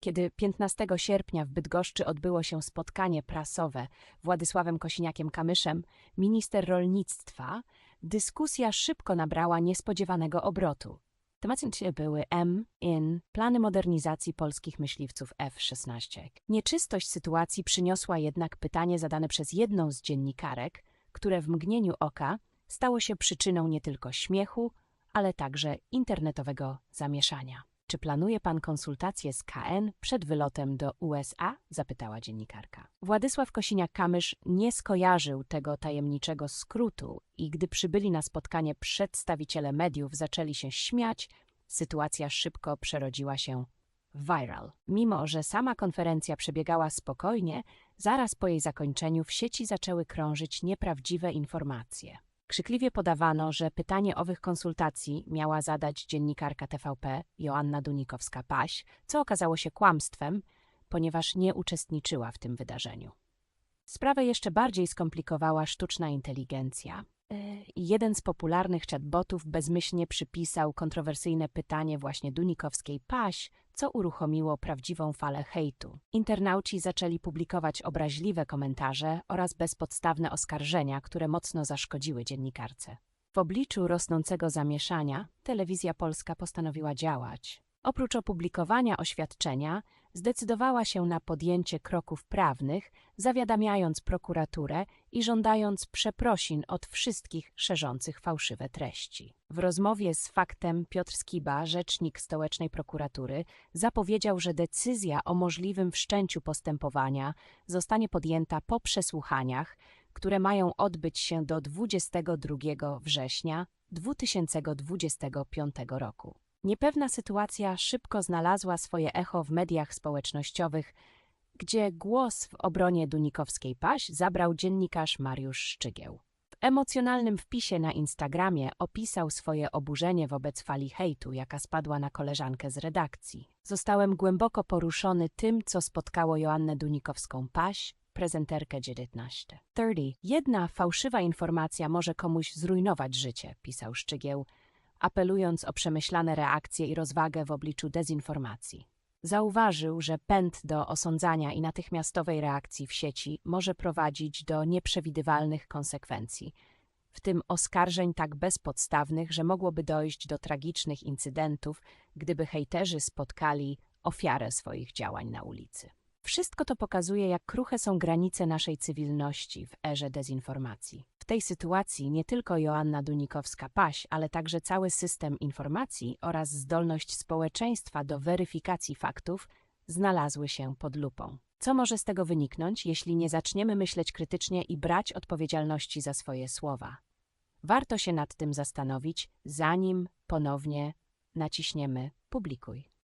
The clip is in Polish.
Kiedy 15 sierpnia w Bydgoszczy odbyło się spotkanie prasowe Władysławem Kosiniakiem-Kamyszem, minister rolnictwa, dyskusja szybko nabrała niespodziewanego obrotu. Tematem były M, IN, plany modernizacji polskich myśliwców F-16. Nieczystość sytuacji przyniosła jednak pytanie zadane przez jedną z dziennikarek, które w mgnieniu oka stało się przyczyną nie tylko śmiechu, ale także internetowego zamieszania. Czy planuje pan konsultacje z KN przed wylotem do USA? zapytała dziennikarka. Władysław Kosiniak-Kamysz nie skojarzył tego tajemniczego skrótu i gdy przybyli na spotkanie przedstawiciele mediów zaczęli się śmiać, sytuacja szybko przerodziła się viral. Mimo, że sama konferencja przebiegała spokojnie, zaraz po jej zakończeniu w sieci zaczęły krążyć nieprawdziwe informacje. Krzykliwie podawano, że pytanie owych konsultacji miała zadać dziennikarka TVP Joanna Dunikowska-Paś, co okazało się kłamstwem, ponieważ nie uczestniczyła w tym wydarzeniu. Sprawę jeszcze bardziej skomplikowała sztuczna inteligencja. Jeden z popularnych chatbotów bezmyślnie przypisał kontrowersyjne pytanie właśnie Dunikowskiej Paś, co uruchomiło prawdziwą falę hejtu. Internauci zaczęli publikować obraźliwe komentarze oraz bezpodstawne oskarżenia, które mocno zaszkodziły dziennikarce. W obliczu rosnącego zamieszania telewizja polska postanowiła działać. Oprócz opublikowania oświadczenia, zdecydowała się na podjęcie kroków prawnych, zawiadamiając prokuraturę i żądając przeprosin od wszystkich szerzących fałszywe treści. W rozmowie z faktem Piotr Skiba, rzecznik stołecznej prokuratury, zapowiedział, że decyzja o możliwym wszczęciu postępowania zostanie podjęta po przesłuchaniach, które mają odbyć się do 22 września 2025 roku. Niepewna sytuacja szybko znalazła swoje echo w mediach społecznościowych, gdzie głos w obronie Dunikowskiej Paś zabrał dziennikarz Mariusz Szczygieł. W emocjonalnym wpisie na Instagramie opisał swoje oburzenie wobec fali hejtu, jaka spadła na koleżankę z redakcji. Zostałem głęboko poruszony tym, co spotkało Joannę Dunikowską Paś, prezenterkę 19. 30. Jedna fałszywa informacja może komuś zrujnować życie, pisał Szczygieł, apelując o przemyślane reakcje i rozwagę w obliczu dezinformacji. Zauważył, że pęd do osądzania i natychmiastowej reakcji w sieci może prowadzić do nieprzewidywalnych konsekwencji, w tym oskarżeń tak bezpodstawnych, że mogłoby dojść do tragicznych incydentów, gdyby hejterzy spotkali ofiarę swoich działań na ulicy. Wszystko to pokazuje, jak kruche są granice naszej cywilności w erze dezinformacji. Tej sytuacji nie tylko Joanna Dunikowska-Paś, ale także cały system informacji oraz zdolność społeczeństwa do weryfikacji faktów znalazły się pod lupą. Co może z tego wyniknąć, jeśli nie zaczniemy myśleć krytycznie i brać odpowiedzialności za swoje słowa? Warto się nad tym zastanowić, zanim ponownie naciśniemy publikuj.